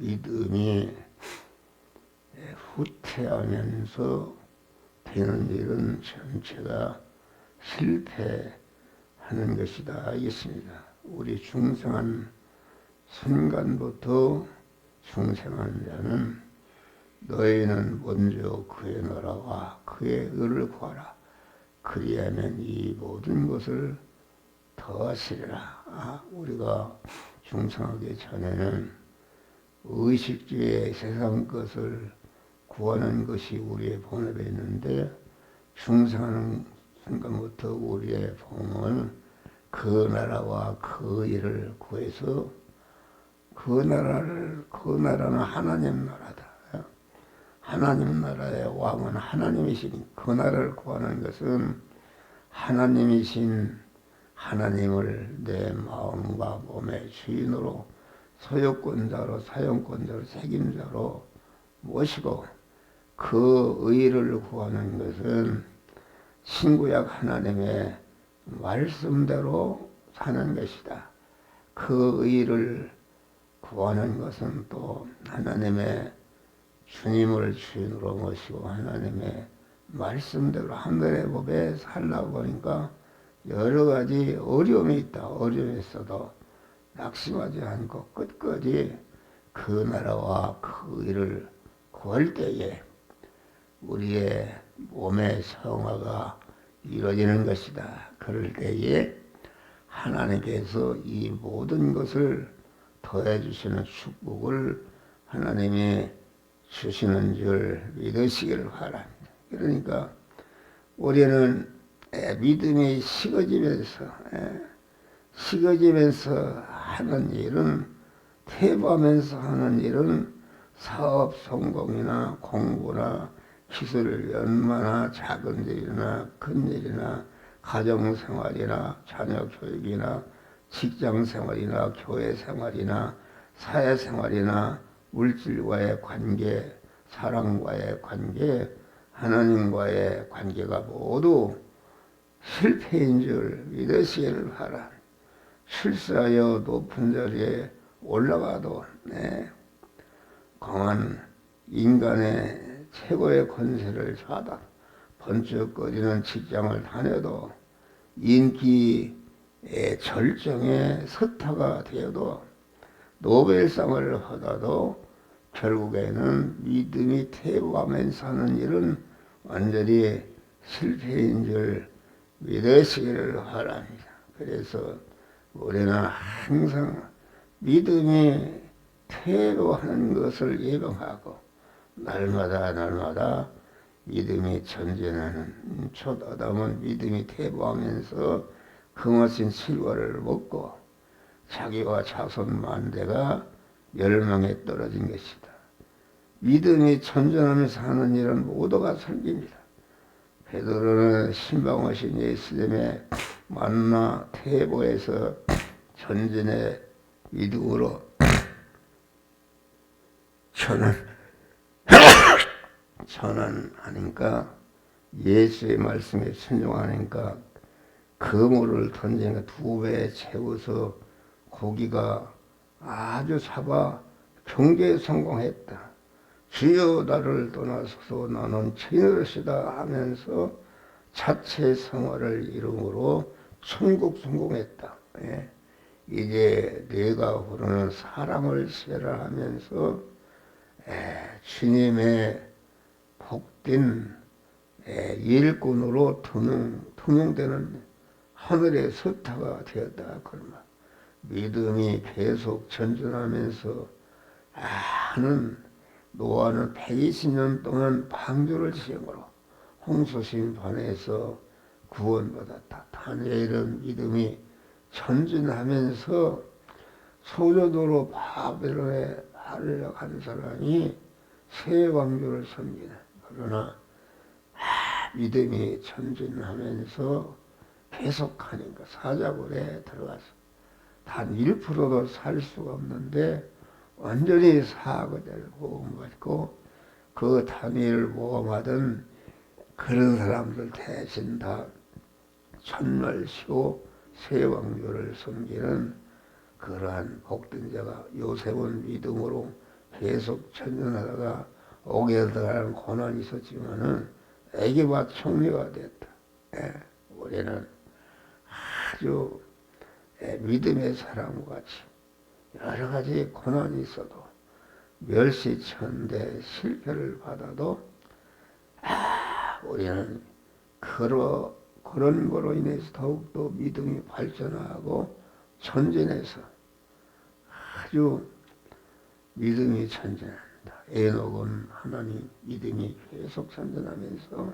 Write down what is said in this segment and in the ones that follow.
믿음이 후퇴하면서 되는 일은 전체가 실패하는 것이다 하겠습니다. 우리 중생한 순간부터 중생한 자는 너희는 먼저 그의 나라와 그의 의를 구하라. 그리하면 이 모든 것을 더하시리라. 아, 우리가 중생하기 전에는 의식주의 세상 것을 구하는 것이 우리의 본업에 있는데 중생하는 순간부터 우리의 봉은 그 나라와 그 일을 구해서 그 나라를 그 나라는 하나님 나라다. 하나님 나라의 왕은 하나님이시니 그 나라를 구하는 것은 하나님이신 하나님을 내 마음과 몸의 주인으로 소유권자로 사용권자로 책임자로 모시고 그 의를 구하는 것은 신구약 하나님의 말씀대로 사는 것이다. 그 의를 구하는 것은 또 하나님의 주님을 주인으로 모시고 하나님의 말씀대로 하늘의 법에 살라고 하니까 여러 가지 어려움이 있다. 어려움이 있어도 낙심하지 않고 끝까지 그 나라와 그 일을 구할 때에 우리의 몸의 성화가 이루어지는 것이다. 그럴 때에 하나님께서 이 모든 것을 더해 주시는 축복을 하나님이 주시는 줄 믿으시기를 바랍니다. 그러니까 우리는 믿음이 식어지면서 식어지면서 하는 일은 퇴보하면서 하는 일은 사업 성공이나 공부나 기술 연마나 작은 일이나 큰 일이나 가정 생활이나 자녀 교육이나 직장 생활이나 교회 생활이나 사회 생활이나 물질과의 관계, 사랑과의 관계, 하나님과의 관계가 모두 실패인 줄 믿으시기를 바라. 실수하여 높은 자리에 올라가도 네, 강한 인간의 최고의 권세를 좌다 번쩍거리는 직장을 다녀도 인기의 절정에 서타가 되어도 노벨상을 받아도 결국에는 믿음이 퇴보하면서 하는 일은 완전히 실패인 줄 믿으시기를 바랍니다. 그래서 우리는 항상 믿음이 퇴로하는 것을 예방하고 날마다 날마다 믿음이 전진하는 첫 아담은 믿음이 퇴보하면서 금어신 실과를 먹고 자기와 자손 만대가 멸망에 떨어진 것이다. 믿음이 전전하면서 하는 일은 모두가 섬깁니다. 베드로는 신방하신 예수님의 만나 태보에서 전진의 믿음으로 전환 전환하니까 예수의 말씀에 순종하니까 그물을 던지니까 두 배 채워서 고기가 아주 잡아 경계에 성공했다. 주여 나를 떠나서서 나는 죄인으로시다 하면서 자체 성화를 이름으로 천국 성공했다. 예. 이제 내가 부르는 사랑을 세라 하면서 예, 주님의 복된 예, 일꾼으로 투명, 투명되는 하늘의 서타가 되었다. 말. 믿음이 계속 전진하면서 많은 노아는 120년 동안 방주를 시행으로 홍수심판에서 구원받았다. 다니엘은 믿음이 전진하면서 소조도로 바벨론에 하려한 사람이 새 왕조를 섬기는 그러나 믿음이 전진하면서 계속하니까 사자굴에 들어가서 단 1%도 살 수가 없는데 완전히 사거들 보험받고 그 단위를 보험하던 그런 사람들 대신 다 천날 쉬고 세왕조를 섬기는 그러한 복된 자가 요셉은 믿음으로 계속 전전하다가 오게 들어가는 고난이 있었지만은 애기와 총리가 됐다. 예, 우리는 아주 예, 믿음의 사람과 같이 여러 가지 고난이 있어도 멸시천대 실패를 받아도 아, 우리는 그러, 그런 거로 인해서 더욱더 믿음이 발전하고 전진해서 아주 믿음이 전진합니다. 에녹은 하나님 믿음이 계속 전진하면서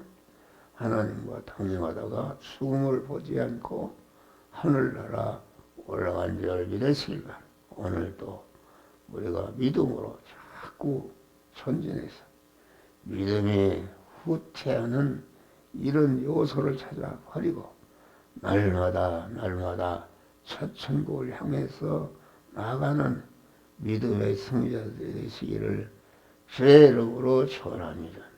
하나님과 동행하다가 죽음을 보지 않고 하늘나라 올라간 줄 믿으시기가 오늘도 우리가 믿음으로 자꾸 전진해서 믿음이 후퇴하는 이런 요소를 찾아 버리고 날마다 날마다 첫 천국을 향해서 나아가는 믿음의 승자들이 되시기를 주의 이름으로 축원합니다.